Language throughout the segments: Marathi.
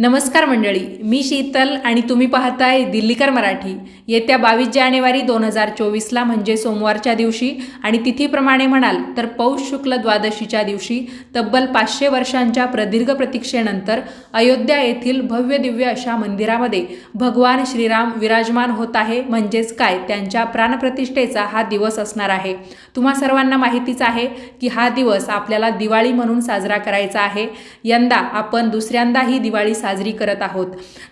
नमस्कार मंडळी मी शीतल आणि तुम्ही पाहताय दिल्लीकर मराठी. येत्या बावीस जानेवारी दोन हजार चोवीसला म्हणजे सोमवारच्या दिवशी आणि तिथीप्रमाणे म्हणाल तर पौष शुक्ल द्वादशीच्या दिवशी तब्बल पाचशे वर्षांच्या प्रदीर्घ प्रतीक्षेनंतर अयोध्या येथील भव्य दिव्य अशा मंदिरामध्ये भगवान श्रीराम विराजमान होत आहे. म्हणजेच काय? त्यांच्या प्राणप्रतिष्ठेचा हा दिवस असणार आहे. तुम्हा सर्वांना माहितीच आहे की हा दिवस आपल्याला दिवाळी म्हणून साजरा करायचा आहे. यंदा आपण दुसऱ्यांदा ही दिवाळी साजरी साजरी करत आहोत.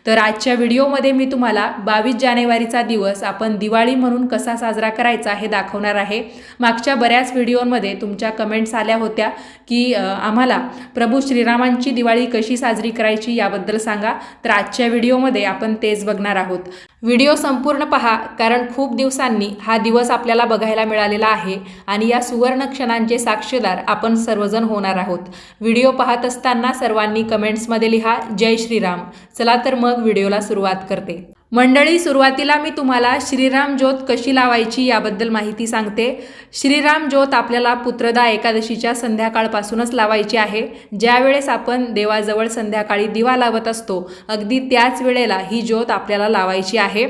तर आजच्या व्हिडिओमध्ये मी तुम्हाला बावीस जानेवारीचा दिवस आपण दिवाळी म्हणून कसा साजरा करायचा हे दाखवणार आहे. मागच्या बऱ्याच व्हिडिओमध्ये तुमच्या कमेंट्स आल्या होत्या की आम्हाला प्रभू श्रीरामांची दिवाळी कशी साजरी करायची याबद्दल सांगा. तर आजच्या व्हिडिओमध्ये आपण तेच बघणार आहोत. व्हिडिओ संपूर्ण पहा कारण खूप दिवसांनी हा दिवस आपल्याला बघायला मिळालेला आहे आणि या सुवर्ण क्षणांचे साक्षीदार आपण सर्वजण होणार आहोत. व्हिडिओ पाहत असताना सर्वांनी कमेंट्समध्ये लिहा जय श्रीराम. चला तर मग व्हिडिओला सुरुवात करते. मंडळी सुरुवातीला मी तुम्हाला श्रीराम ज्योत कशी लावायची याबद्दल माहिती सांगते. श्रीराम ज्योत आपल्याला पुत्रदा एकादशीच्या संध्याकाळपासूनच लावायची आहे. ज्यावेळेस आपण देवाजवळ संध्याकाळी दिवा लावत असतो अगदी त्याच वेळेला ही ज्योत आपल्याला लावायची आहे.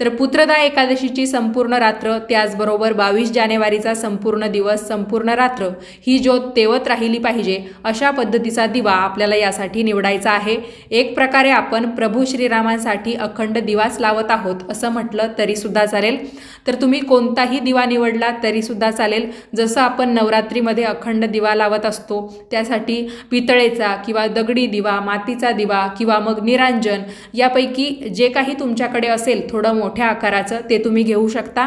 तर पुत्रदा एकादशीची संपूर्ण रात्र त्याचबरोबर बावीस जानेवारीचा संपूर्ण दिवस संपूर्ण रात्र ही ज्योत तेवत राहिली पाहिजे अशा पद्धतीचा दिवा आपल्याला यासाठी निवडायचा आहे. एक प्रकारे आपण प्रभू श्रीरामांसाठी अखंड दिवाच लावत आहोत असं म्हटलं तरीसुद्धा चालेल. तर तुम्ही कोणताही दिवा निवडला तरीसुद्धा चालेल. जसं आपण नवरात्रीमध्ये अखंड दिवा लावत असतो त्यासाठी पितळेचा किंवा दगडी दिवा मातीचा दिवा किंवा मग निरांजन यापैकी जे काही तुमच्याकडे असेल थोडं मोठ्या आकाराचं ते तुम्ही घेऊ शकता.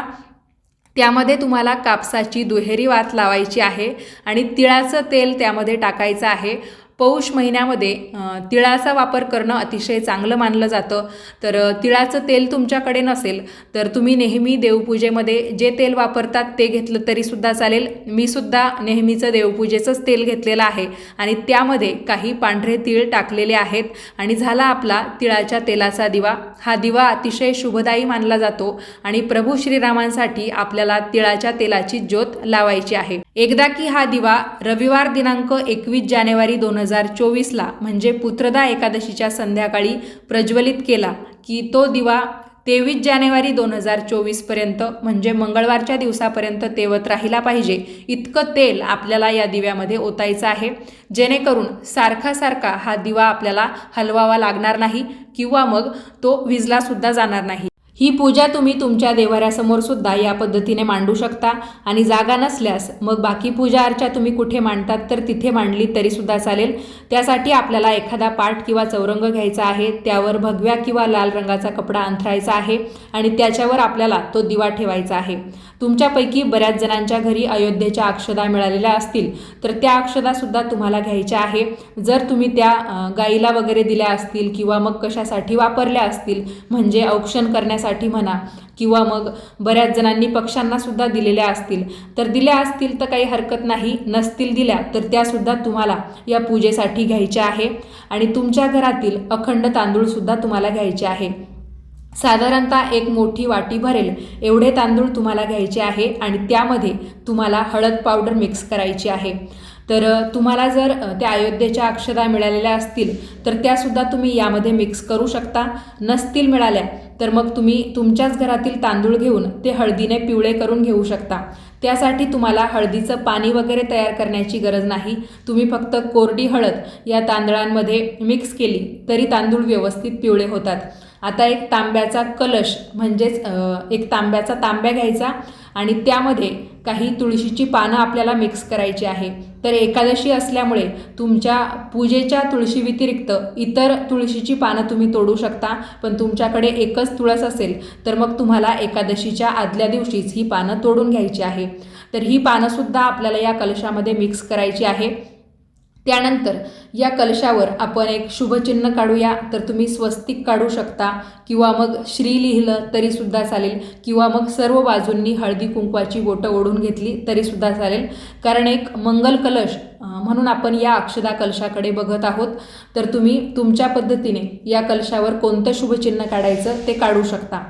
त्यामध्ये तुम्हाला कापसाची दुहेरी वात लावायची आहे आणि तिळाचं तेल त्यामध्ये टाकायचं आहे. पौष महिन्यामध्ये तिळाचा वापर करणं अतिशय चांगलं मानलं जातं. तर तिळाचं तेल तुमच्याकडे नसेल तर तुम्ही नेहमी देवपूजेमध्ये जे तेल वापरतात ते घेतलं तरीसुद्धा चालेल. मी सुद्धा नेहमीचं देवपूजेचंच तेल घेतलेलं आहे आणि त्यामध्ये काही पांढरे तीळ टाकलेले आहेत आणि झाला आपला तिळाच्या तेलाचा दिवा. हा दिवा अतिशय शुभदायी मानला जातो आणि प्रभू श्रीरामांसाठी आपल्याला तिळाच्या तेलाची ज्योत लावायची आहे. एकदा की हा दिवा रविवार दिनांक एकवीस जानेवारी दोन हजार हजार चोवीसला म्हणजे पुत्रदा एकादशीच्या संध्याकाळी प्रज्वलित केला की तो दिवा तेवीस जानेवारी दोन हजार चोवीसपर्यंत म्हणजे मंगळवारच्या दिवसापर्यंत तेवत राहिला पाहिजे. इतकं तेल आपल्याला या दिव्यामध्ये ओतायचं आहे. जेणेकरून सारखा सारखा हा दिवा आपल्याला हलवावा लागणार नाही किंवा मग तो विजलासुद्धा जाणार नाही. ही पूजा तुम्ही तुमच्या देवाऱ्यासमोर सुद्धा या पद्धतीने मांडू शकता आणि जागा नसल्यास मग बाकी पूजा अर्चा तुम्ही कुठे मांडतात तर तिथे मांडली तरीसुद्धा चालेल. त्यासाठी आपल्याला एखादा पाठ किंवा चौरंग घ्यायचा आहे त्यावर भगव्या किंवा लाल रंगाचा कपडा अंथरायचा आहे आणि त्याच्यावर आपल्याला तो दिवा ठेवायचा आहे. तुमच्यापैकी बऱ्याच जणांच्या घरी अयोध्येच्या अक्षदा मिळालेल्या असतील तर त्या अक्षदासुद्धा तुम्हाला घ्यायच्या आहे. जर तुम्ही त्या गाईला वगैरे दिल्या असतील किंवा मग कशासाठी वापरल्या असतील म्हणजे औक्षण करण्यासाठी म्हणा किंवा मग बऱ्याच जणांनी पक्ष्यांना सुद्धा दिलेल्या असतील. तर दिल्या असतील तर काही हरकत नाही नसतील दिल्या तर त्यासुद्धा तुम्हाला या पूजेसाठी घ्यायच्या आहे. आणि तुमच्या घरातील अखंड तांदूळसुद्धा तुम्हाला घ्यायचे आहे. साधारणतः एक मोठी वाटी भरेल एवढे तांदूळ तुम्हाला घ्यायचे आहे आणि त्यामध्ये तुम्हाला हळद पावडर मिक्स करायची आहे. तर तुम्हाला जर त्या अयोध्येच्या अक्षदा मिळालेल्या असतील तर त्यासुद्धा तुम्ही यामध्ये मिक्स करू शकता. नसतील मिळाल्या तर मग तुम्ही तुमच्याच घरातील तांदूळ घेऊन ते हळदीने पिवळे करून घेऊ शकता. त्यासाठी तुम्हाला हळदीचं पाणी वगैरे तयार करण्याची गरज नाही. तुम्ही फक्त कोरडी हळद या तांदळांमध्ये मिक्स केली तरी तांदूळ व्यवस्थित पिवळे होतात. आता एक तांब्याचा कलश म्हणजेच एक तांब्याचा तांब्या घ्यायचा आणि त्यामध्ये काही तुळशीची पानं आपल्याला मिक्स करायची आहे. तर एकादशी असल्यामुळे तुमच्या पूजेच्या तुळशी व्यतिरिक्त इतर तुळशीची पानं तुम्ही तोडू शकता पण तुमच्याकडे एकच तुळस असेल तर मग तुम्हाला एकादशीच्या आदल्या दिवशीच ही पानं तोडून घ्यायची आहे. तर ही पानंसुद्धा आपल्याला या कलशामध्ये मिक्स करायची आहे. त्यानंतर या कलशावर आपण एक शुभचिन्ह काढूया. तर तुम्ही स्वस्तिक काढू शकता किंवा मग श्री लिहिलं तरीसुद्धा चालेल किंवा मग सर्व बाजूंनी हळदी कुंकवाची बोटं ओढून घेतली तरीसुद्धा चालेल. कारण एक मंगल कलश म्हणून आपण या अक्षदा कलशाकडे बघत आहोत. तर तुम्ही तुमच्या पद्धतीने या कलशावर कोणतं शुभचिन्ह काढायचं ते काढू शकता.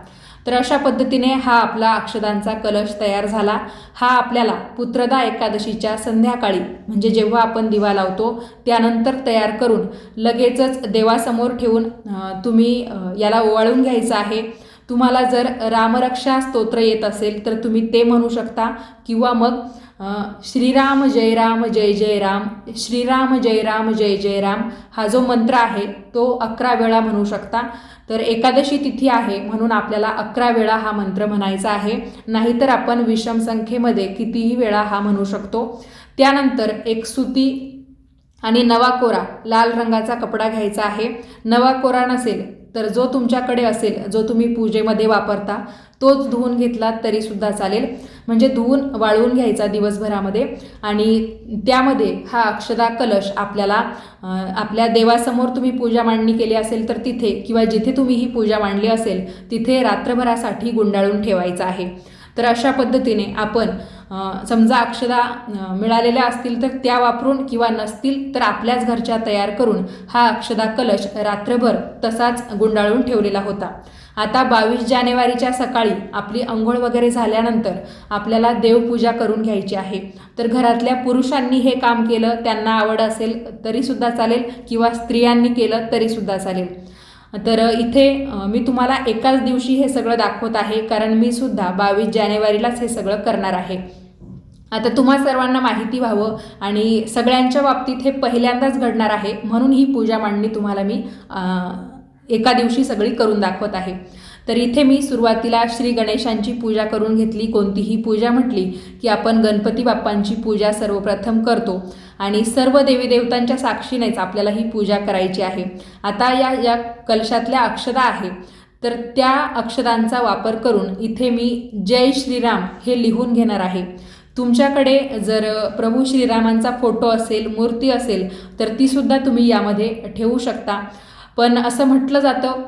तर अशा पद्धतीने हा आपला अक्षदांचा कलश तयार झाला. हा आपल्याला पुत्रदा एकादशीच्या संध्याकाळी म्हणजे जेव्हा आपण दिवा लावतो त्यानंतर तयार करून लगेचच देवासमोर ठेवून तुम्ही याला ओवाळून घ्यायचं आहे. तुम्हाला जर रामरक्षा स्तोत्र येत असेल तर तुम्ही ते म्हणू शकता. किंवा मग श्रीराम जय राम जय जय राम श्रीराम जय राम जय जय राम हा जो मंत्र आहे तो अकरा वेळा म्हणू शकता. तर एकादशी तिथी आहे म्हणून आपल्याला अकरा वेळा हा मंत्र म्हणायचा आहे. नाहीतर आपण विषम संख्येमध्ये कितीही वेळा हा म्हणू शकतो. त्यानंतर एक सुती आणि नवा कोरा लाल रंगाचा कपडा घ्यायचा आहे. नवा कोरा नसेल तर जो तुमच्याकडे असेल जो तुम्ही पूजेमध्ये वापरता तोच धुवून घेतला तरीसुद्धा चालेल. म्हणजे धुवून वाळवून घ्यायचा दिवसभरामध्ये. आणि त्यामध्ये हा अक्षदा कलश आपल्याला आपल्या देवासमोर तुम्ही पूजा मांडणी केली असेल तर तिथे किंवा जिथे तुम्ही ही पूजा मांडली असेल तिथे रात्रभरासाठी गुंडाळून ठेवायचा आहे. तर अशा पद्धतीने आपण समजा अक्षदा मिळालेल्या असतील तर त्या वापरून किंवा नसतील तर आपल्याच घरच्या तयार करून हा अक्षदा कलश रात्रभर तसाच गुंडाळून ठेवलेला होता. आता बावीस जानेवारीच्या सकाळी आपली अंघोळ वगैरे झाल्यानंतर आपल्याला देवपूजा करून घ्यायची आहे. तर घरातल्या पुरुषांनी हे काम केलं त्यांना आवड असेल तरीसुद्धा चालेल किंवा स्त्रियांनी केलं तरीसुद्धा चालेल. तर इथे मी तुम्हाला एकाच दिवशी हे सगळं दाखवत आहे कारण मी सुद्धा बावीस जानेवारीलाच हे सगळं करणार आहे. आता तुम्हा सर्वांना माहिती व्हावं आणि सगळ्यांच्या बाबतीत हे पहिल्यांदाच घडणार आहे म्हणून ही पूजा मांडणी तुम्हाला मी आ... एका दिवशी सगळी करून दाखवत आहे. तर इथे मी सुरुवातीला श्री गणेशांची पूजा करून घेतली कोणतीही पूजा म्हटली की आपण गणपती बाप्पांची पूजा सर्वप्रथम करतो आणि सर्व देवी देवतांच्या साक्षीनेच आपल्याला ही पूजा करायची आहे. आता या या कलशातल्या अक्षदा आहे. तर त्या अक्षदांचा वापर करून इथे मी जय श्रीराम हे लिहून घेणार आहे. तुमच्याकडे जर प्रभू श्रीरामांचा फोटो असेल मूर्ती असेल तर तीसुद्धा तुम्ही यामध्ये ठेवू शकता. पण असं म्हटलं जातं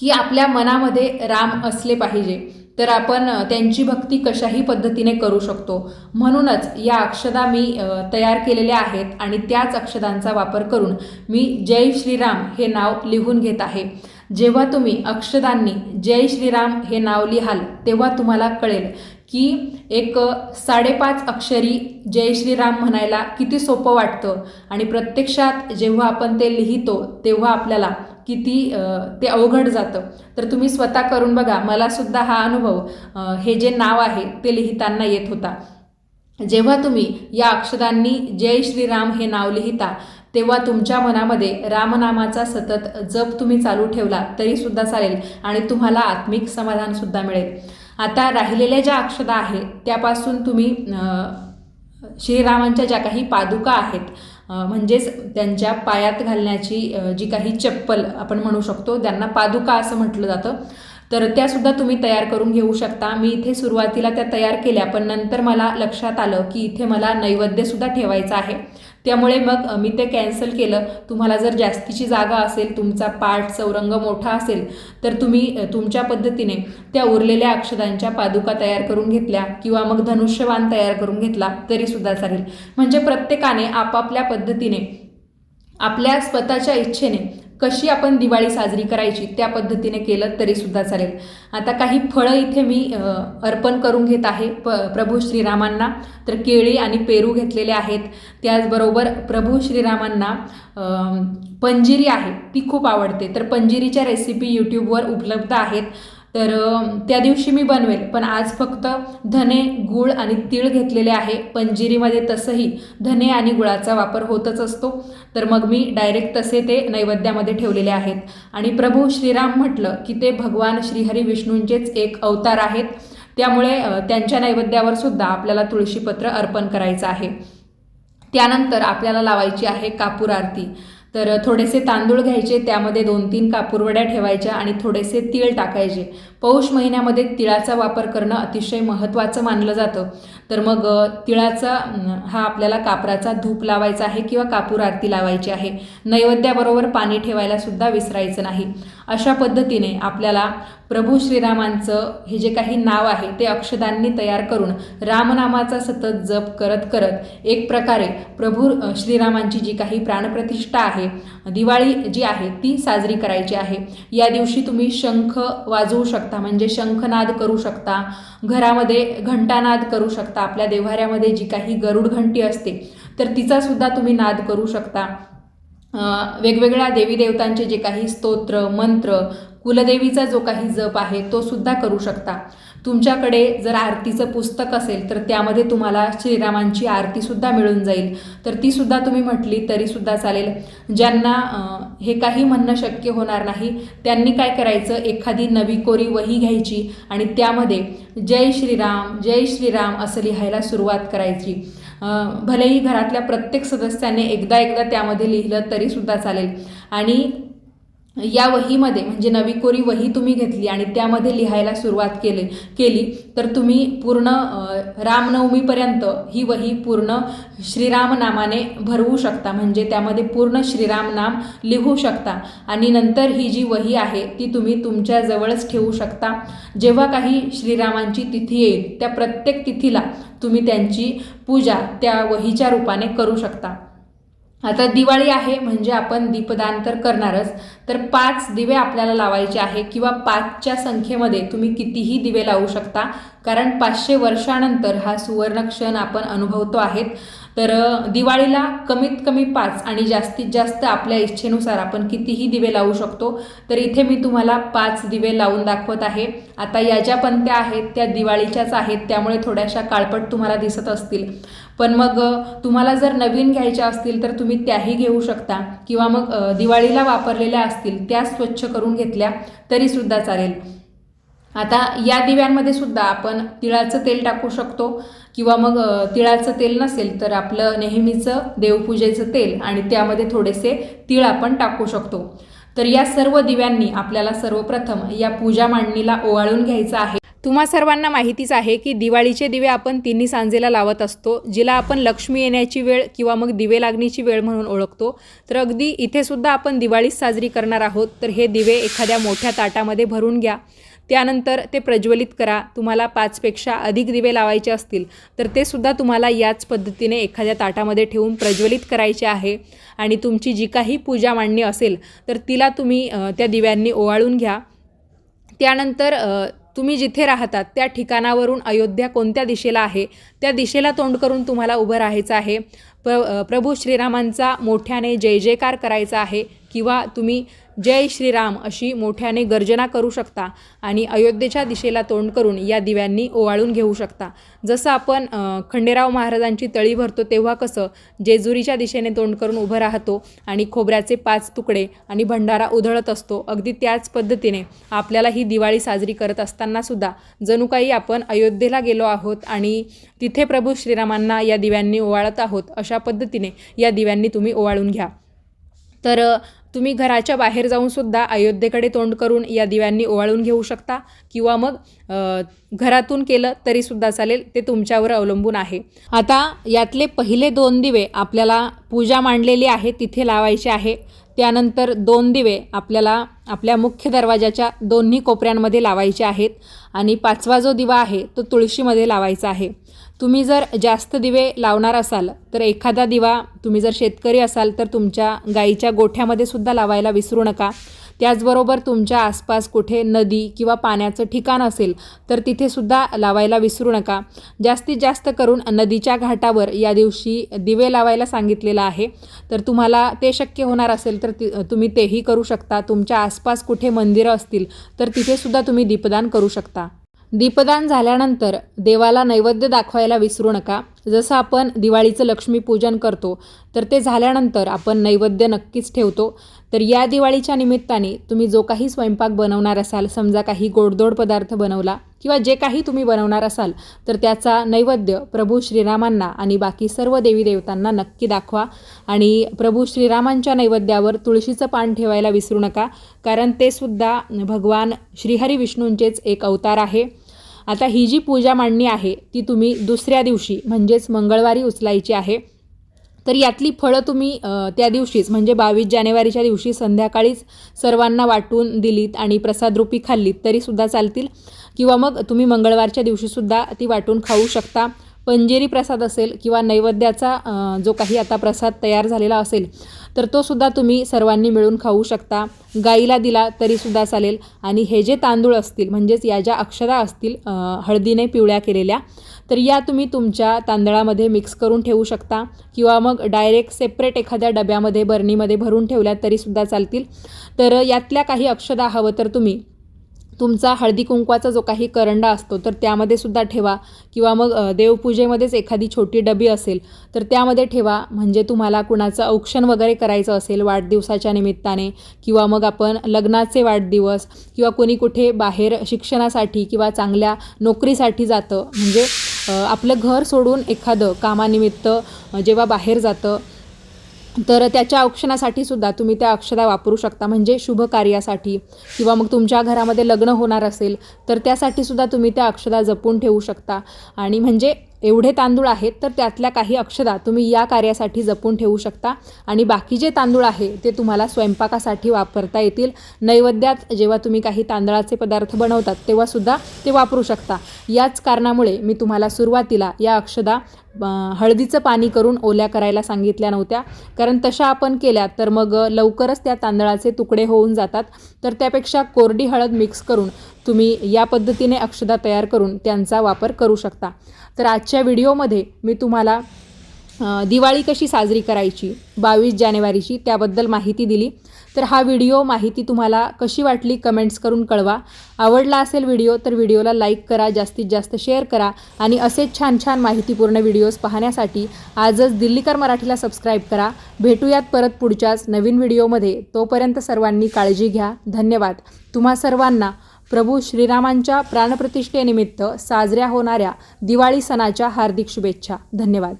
की आपल्या मनामध्ये राम असले पाहिजे तर आपण त्यांची भक्ती कशाही पद्धतीने करू शकतो. म्हणूनच या अक्षदा मी तयार केलेल्या आहेत आणि त्याच अक्षदांचा वापर करून मी जय श्रीराम हे नाव लिहून घेत आहे. जेव्हा तुम्ही अक्षदांनी जय श्रीराम हे नाव लिहाल तेव्हा तुम्हाला कळेल की एक साडेपाच अक्षरी जय श्रीराम म्हणायला किती सोपं वाटतं. आणि प्रत्यक्षात जेव्हा आपण ते लिहितो तेव्हा आपल्याला किती ते अवघड जातं. तर तुम्ही स्वतः करून बघा मलासुद्धा हा अनुभव हे जे नाव आहे ते लिहिताना येत होता. जेव्हा तुम्ही या अक्षरांनी जय श्रीराम हे नाव लिहिता तेव्हा तुमच्या मनामध्ये रामनामाचा सतत जप तुम्ही चालू ठेवला तरीसुद्धा चालेल आणि तुम्हाला आत्मिक समाधानसुद्धा मिळेल. आता राहिलेल्या ज्या अक्षता आहेत त्यापासून तुम्ही श्रीरामांच्या ज्या काही पादुका आहेत म्हणजेच त्यांच्या पायात घालण्याची जी काही चप्पल आपण म्हणू शकतो त्यांना पादुका असं म्हटलं जातं. तर त्यासुद्धा तुम्ही तयार करून घेऊ शकता. मी इथे सुरुवातीला त्या तयार केल्या पण नंतर मला लक्षात आलं की इथे मला नैवेद्यसुद्धा ठेवायचा आहे. त्यामुळे मग मी ते कॅन्सल केलं. तुम्हाला जर जास्तीची जागा असेल तुमचा पाठ चौरंग मोठा असेल तर तुम्ही तुमच्या पद्धतीने त्या उरलेल्या अक्षदांच्या पादुका तयार करून घेतल्या किंवा मग धनुष्यवान तयार करून घेतला तरीसुद्धा चालेल. म्हणजे प्रत्येकाने आपापल्या पद्धतीने आपल्या स्वतःच्या इच्छेने कशी आपण दिवाळी साजरी करायची त्या पद्धतीने केलं तरीसुद्धा चालेल. आता काही फळं इथे मी अर्पण करून घेत आहे. प प्रभू श्रीरामांना. तर केळी आणि पेरू घेतलेले आहेत. त्याचबरोबर प्रभू श्रीरामांना पंजिरी आहे. ती खूप आवडते. तर पंजिरीच्या रेसिपी यूट्यूबवर उपलब्ध आहेत. तर त्या दिवशी मी बनवेल. पण आज फक्त धने गूळ आणि तीळ घेतलेले आहे. पंजिरीमध्ये तसंही धने आणि गुळाचा वापर होतच असतो. तर मग मी डायरेक्ट तसे ते नैवेद्यामध्ये ठेवलेले आहेत. आणि प्रभू श्रीराम म्हटलं की ते भगवान श्रीहरी विष्णूंचेच एक अवतार आहेत. त्यामुळे त्यांच्या नैवेद्यावर सुद्धा आपल्याला तुळशीपत्र अर्पण करायचं आहे. त्यानंतर आपल्याला लावायची आहे कापूर आरती. तर थोडेसे तांदूळ घ्यायचे त्यामध्ये दोन तीन कापूरवड्या ठेवायच्या आणि थोडेसे तीळ टाकायचे. पौष महिन्यामध्ये तिळाचा वापर करणं अतिशय महत्त्वाचं मानलं जातं. तर मग तिळाचा हा आपल्याला कापराचा धूप लावायचा आहे किंवा कापूर आरती लावायची आहे. नैवेद्याबरोबर पाणी ठेवायला सुद्धा विसरायचं नाही. अशा पद्धतीने आपल्याला प्रभू श्रीरामांचं हे जे काही नाव आहे ते अक्षदांनी तयार करून रामनामाचा सतत जप करत करत एक प्रकारे प्रभू श्रीरामांची जी काही प्राणप्रतिष्ठा आहे दिवाळी जी आहे ती साजरी करायची आहे. या दिवशी तुम्ही शंख वाजवू शकता म्हणजे शंखनाद करू शकता घरामध्ये घंटानाद करू शकता आपल्या देव्हाऱ्यामध्ये जी काही गरुड घंटी असते तर तिचासुद्धा तुम्ही नाद करू शकता. वेगवेगळ्या देवी देवतांचे जे काही स्तोत्र मंत्र कुलदेवीचा जो काही जप आहे तो सुद्धा करू शकता. तुमच्याकडे जर आरतीचं पुस्तक असेल तर त्यामध्ये तुम्हाला श्रीरामांची आरतीसुद्धा मिळून जाईल. तर ती सुद्धा तुम्ही म्हटली तरीसुद्धा चालेल. ज्यांना हे काही म्हणणं शक्य होणार नाही त्यांनी काय करायचं? एखादी नवी कोरी वही घ्यायची आणि त्यामध्ये जय श्रीराम जय श्रीराम असं लिहायला सुरुवात करायची. भलेही घरातल्या प्रत्येक सदस्याने एकदा एकदा त्यामध्ये लिहिलं तरीसुद्धा चालेल. आणि या वहीमध्ये म्हणजे नवी कोरी वही तुम्ही घेतली आणि त्यामध्ये लिहायला सुरुवात केले केली तर तुम्ही पूर्ण रामनवमीपर्यंत ही वही पूर्ण श्रीराम नामाने भरवू शकता. म्हणजे त्यामध्ये पूर्ण श्रीराम नाम लिहू शकता. आणि नंतर ही जी वही आहे ती तुम्ही तुमच्याजवळच ठेवू शकता. जेव्हा काही श्रीरामांची तिथी येईल त्या प्रत्येक तिथीला तुम्ही त्यांची पूजा त्या वहीच्या रूपाने करू शकता. आता दिवाळी आहे म्हणजे आपण दीपदान तर करणारच. तर पाच दिवे आपल्याला लावायचे आहे किंवा पाचच्या संख्येमध्ये तुम्ही कितीही दिवे लावू शकता. कारण पाचशे वर्षानंतर हा सुवर्ण क्षण आपण अनुभवतो आहेत. तर दिवाळीला कमीत कमी पाच आणि जास्तीत जास्त आपल्या इच्छेनुसार आपण कितीही दिवे लावू शकतो. तर इथे मी तुम्हाला पाच दिवे लावून दाखवत आहे. आता या ज्या पंत्या आहेत त्या दिवाळीच्याच आहेत. त्यामुळे थोड्याशा काळपट तुम्हाला दिसत असतील. पण मग तुम्हाला जर नवीन घ्यायच्या असतील तर तुम्ही त्याही घेऊ शकता. किंवा मग दिवाळीला वापरलेल्या असतील त्या स्वच्छ करून घेतल्या तरीसुद्धा चालेल. आता या दिव्यांमध्ये सुद्धा आपण तिळाचं तेल टाकू शकतो. किंवा मग तिळाचं तेल नसेल तर आपलं नेहमीचं देवपूजेचं तेल आणि त्यामध्ये थोडेसे तिळ आपण टाकू शकतो. तर या सर्व दिव्यांनी आपल्याला सर्वप्रथम या पूजा मांडणीला ओवाळून घ्यायचं आहे. तुम्हा सर्वांना माहितीच आहे की दिवाळीचे दिवे आपण तिन्ही सांजेला लावत असतो जिला आपण लक्ष्मी येण्याची वेळ किंवा मग दिवे लागण्याची वेळ म्हणून ओळखतो. तर अगदी इथे सुद्धा आपण दिवाळीच साजरी करणार आहोत तर हे दिवे एखाद्या मोठ्या ताटामध्ये भरून घ्या. त्यानंतर ते प्रज्वलित करा. तुम्हाला पाचपेक्षा अधिक दिवे लावायचे असतील तर ते सुद्धा तुम्हाला याच पद्धतीने एखाद्या ताटामध्ये ठेवून प्रज्वलित करायचे आहे. आणि तुमची जी काही पूजा मांडणी असेल तर तिला तुम्ही त्या दिव्यांनी ओवाळून घ्या. त्यानंतर तुम्ही जिथे राहतात त्या ठिकाणावरून अयोध्या कोणत्या दिशेला आहे त्या दिशेला तोंड करून तुम्हाला उभं राहायचं आहे. प्र प्रभू श्रीरामांचा मोठ्याने जय जयकार करायचा आहे किंवा तुम्ही जय श्रीराम अशी मोठ्याने गर्जना करू शकता आणि अयोध्येच्या दिशेला तोंड करून या दिव्यांनी ओवाळून घेऊ शकता. जसं आपण खंडेराव महाराजांची तळी भरतो तेव्हा कसं जेजुरीच्या दिशेने तोंड करून उभं राहतो आणि खोबऱ्याचे पाच तुकडे आणि भंडारा उधळत असतो. अगदी त्याच पद्धतीने आपल्याला ही दिवाळी साजरी करत असताना सुद्धा जणू काही आपण अयोध्येला गेलो आहोत आणि तिथे प्रभू श्रीरामांना या दिव्यांनी ओवाळत आहोत अशा पद्धतीने या दिव्यांनी तुम्ही ओवाळून घ्या. तर तुम्ही घराच्या बाहेर जाऊन सुद्धा अयोध्येकडे तोंड करून या दिव्यांनी ओवाळून घेऊ शकता. किंवा मग घरातून केलं तरीसुद्धा चालेल ते तुमच्यावर अवलंबून आहे. आता यातले पहिले दोन दिवे आपल्याला पूजा मांडलेली आहे तिथे लावायचे आहे. त्यानंतर दोन दिवे आपल्याला आपल्या मुख्य दरवाजाच्या दोन्ही कोपऱ्यांमध्ये लावायचे आहेत. आणि पाचवा जो दिवा आहे तो तुळशीमध्ये लावायचा आहे. तुम्ही जर जास्त दिवे लावणार असाल तर एखादा दिवा तुम्ही जर शेतकरी असाल तर तुमच्या गाईच्या गोठ्यामध्ये सुद्धा लावायला विसरू नका. त्याचबरोबर तुमच्या आसपास कुठे नदी किंवा पाण्याचं ठिकाण असेल तर तिथे सुद्धा लावायला विसरू नका. जास्तीत जास्त करून नदीच्या घाटावर या दिवशी दिवे लावायला सांगितलेलं आहे. तर तुम्हाला ते शक्य होणार असेल तर ति तुम्ही तेही करू शकता. तुमच्या आसपास कुठे मंदिरं असतील तर तिथे सुद्धा तुम्ही दीपदान करू शकता. दीपदान झाल्यानंतर देवाला नैवेद्य दाखवायला विसरू नका. जसं आपण दिवाळीचं लक्ष्मीपूजन करतो तर ते झाल्यानंतर आपण नैवेद्य नक्कीच ठेवतो. तर या दिवाळीच्या निमित्ताने तुम्ही जो काही स्वयंपाक बनवणार असाल समजा काही गोडदोड पदार्थ बनवला किंवा जे काही तुम्ही बनवणार असाल तर त्याचा नैवेद्य प्रभू श्रीरामांना आणि बाकी सर्व देवी देवतांना नक्की दाखवा. आणि प्रभू श्रीरामांच्या नैवेद्यावर तुळशीचं पान ठेवायला विसरू नका कारण ते सुद्धा भगवान श्रीहरी विष्णूंचेच एक अवतार आहे. आता ही जी पूजा मांडणी आहे ती तुम्ही दुसऱ्या दिवशी म्हणजेच मंगळवारी उचलायची आहे. तर यातली फळं तुम्ही त्या दिवशीच म्हणजे बावीस जानेवारीच्या दिवशी संध्याकाळीच सर्वांना वाटून दिलीत आणि प्रसादरूपी खाल्लीत तरीसुद्धा चालतील. किंवा मग तुम्ही मंगळवारच्या दिवशीसुद्धा ती वाटून खाऊ शकता. पंजेरी प्रसाद असेल किंवा नैवेद्याचा जो काही आता प्रसाद तयार झालेला असेल तर तो सुद्धा तुम्ही सर्वांनी मिळून खाऊ शकता. गाईला दिला तरीसुद्धा चालेल. आणि हे जे तांदूळ असतील म्हणजेच या ज्या अक्षरा असतील हळदीने पिवळ्या केलेल्या तर या तुम्ही तुमच्या तांदळामध्ये मिक्स करून ठेवू शकता. किंवा मग डायरेक्ट सेपरेट एखाद्या डब्यामध्ये बर्नीमध्ये भरून ठेवल्या तरीसुद्धा चालतील. तर यातल्या काही अक्षदा हवं तर तुम्ही तुमचा हळदी कुंकवाचा जो काही करंडा असतो तर त्यामध्ये सुद्धा ठेवा. किंवा मग देवपूजेमध्येच एखादी छोटी डबी असेल तर त्यामध्ये ठेवा. म्हणजे तुम्हाला कुणाचं औक्षण वगैरे करायचं असेल वाढदिवसाच्या निमित्ताने किंवा मग आपण लग्नाचे वाढदिवस किंवा कोणी कुठे बाहेर शिक्षणासाठी किंवा चांगल्या नोकरीसाठी जातं. म्हणजे आपलं घर सोडून एखादं कामानिमित्त जेव्हा बाहेर जातं तर त्याच्या औक्षणासाठी सुद्धा तुम्ही त्या अक्षरा वापरू शकता म्हणजे शुभ कार्यासाठी. किंवा मग तुमच्या घरामध्ये लग्न होणार असेल तर त्यासाठी सुद्धा तुम्ही त्या अक्षरा जपून ठेवू शकता. आणि म्हणजे एवढे तांदूळ आहेत तर त्यातल्या काही अक्षरा तुम्ही या कार्यासाठी जपून ठेवू शकता. आणि बाकी जे तांदूळ आहे ते तुम्हाला स्वयंपाकासाठी वापरता येतील. नैवेद्यात जेव्हा तुम्ही काही तांदळाचे पदार्थ बनवतात तेव्हासुद्धा ते वापरू शकता. याच कारणामुळे मी तुम्हाला सुरुवातीला या अक्षदा हळदीचं पाणी करून ओल्या करायला सांगितल्या नव्हत्या. कारण तशा आपण केल्या तर मग लवकरच त्या तांदळाचे तुकडे होऊन जातात. तर त्यापेक्षा कोरडी हळद मिक्स करून तुम्ही या पद्धतीने अक्षदा तयार करून त्यांचा वापर करू शकता. तर आजच्या व्हिडिओमध्ये मी तुम्हाला दिवाळी कशी साजरी करायची बावीस जानेवारीची त्याबद्दल माहिती दिली. तर हा व्हिडिओ माहिती तुम्हाला कशी वाटली कमेंट्स करून कळवा. आवडला असेल व्हिडिओ तर व्हिडिओला लाईक करा जास्तीत जास्त शेअर करा आणि असेच छान छान माहितीपूर्ण व्हिडिओज पाहण्यासाठी आजच दिल्लीकर मराठीला सबस्क्राईब करा. भेटूयात परत पुढच्याच नवीन व्हिडिओमध्ये तोपर्यंत सर्वांनी काळजी घ्या. धन्यवाद. तुम्हा सर्वांना प्रभू श्रीरामांच्या प्राणप्रतिष्ठेनिमित्त साजऱ्या होणाऱ्या दिवाळी सणाच्या हार्दिक शुभेच्छा. धन्यवाद.